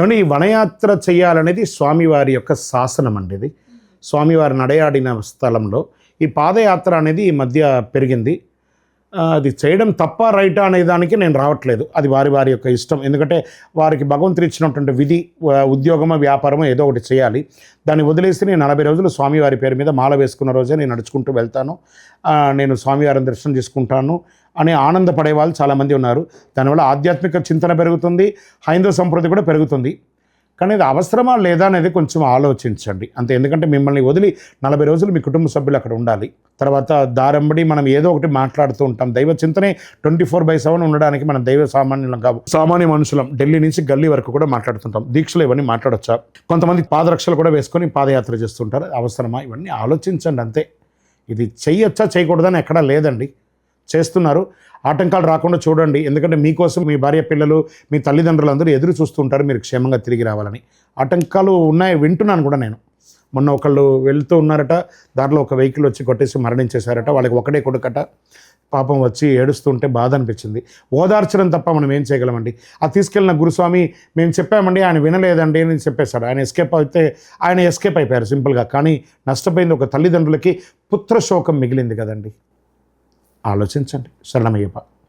ఏమంటే ఈ వనయాత్ర చేయాలనేది స్వామివారి యొక్క శాసనం అండి ఇది. స్వామివారి నడయాడిన స్థలంలో ఈ పాదయాత్ర అనేది ఈ మధ్య పెరిగింది. అది చేయడం తప్ప రైటా అనే దానికి నేను రావట్లేదు. అది వారి వారి యొక్క ఇష్టం. ఎందుకంటే వారికి భగవంతుడు ఇచ్చినటువంటి విధి ఉద్యోగమో వ్యాపారమో ఏదో ఒకటి చేయాలి. దాన్ని వదిలేసి నేను నలభై రోజులు స్వామివారి పేరు మీద మాల వేసుకున్న రోజే నేను నడుచుకుంటూ వెళ్తాను. నేను స్వామివారిని దర్శనం చేసుకుంటాను అని ఆనందపడే వాళ్ళు చాలామంది ఉన్నారు. దానివల్ల ఆధ్యాత్మిక చింతన పెరుగుతుంది. హైందవ సంప్రతి కూడా పెరుగుతుంది. కానీ ఇది అవసరమా లేదా అనేది కొంచెం ఆలోచించండి. అంతే ఎందుకంటే మిమ్మల్ని వదిలి నలభై రోజులు మీ కుటుంబ సభ్యులు అక్కడ ఉండాలి. తర్వాత దారంబడి మనం ఏదో ఒకటి మాట్లాడుతూ ఉంటాం. దైవ చింతనే ట్వంటీ ఫోర్ బై సెవెన్ ఉండడానికి మనం దైవ సామాన్యులం కావు. సామాన్య మనుషులం. ఢిల్లీ నుంచి గల్లీ వరకు కూడా మాట్లాడుతుంటాం. దీక్షలు ఇవన్నీ మాట్లాడొచ్చా? కొంతమంది పాదరక్షలు కూడా వేసుకొని పాదయాత్ర చేస్తుంటారు. అవసరమా? ఇవన్నీ ఆలోచించండి అంతే. ఇది చేయొచ్చా చేయకూడదని ఎక్కడా లేదండి. చేస్తున్నారు. ఆటంకాలు రాకుండా చూడండి. ఎందుకంటే మీకోసం మీ భార్య పిల్లలు మీ తల్లిదండ్రులు అందరూ ఎదురు చూస్తుంటారు. మీరు క్షేమంగా తిరిగి రావాలని. ఆటంకాలు ఉన్నాయి. వింటున్నాను కూడా నేను. మొన్న ఒకళ్ళు వెళ్తూ ఉన్నారట. దాంట్లో ఒక వెహికల్ వచ్చి కొట్టేసి మరణించేశారట. వాళ్ళకి ఒకటే కొడుకట. పాపం వచ్చి ఏడుస్తుంటే బాధ అనిపించింది. ఓదార్చడం తప్ప మనం ఏం చేయగలమండి? ఆ తీసుకెళ్ళిన గురుస్వామి మేము చెప్పామండి ఆయన వినలేదండి అని చెప్పేశాడు. ఆయన ఎస్కేప్ అయితే ఆయన ఎస్కేప్ అయిపోయారు సింపుల్గా. కానీ నష్టపోయింది ఒక తల్లిదండ్రులకి పుత్రశోకం మిగిలింది కదండి. ఆలోచించండి. శరణమయ్యప్ప.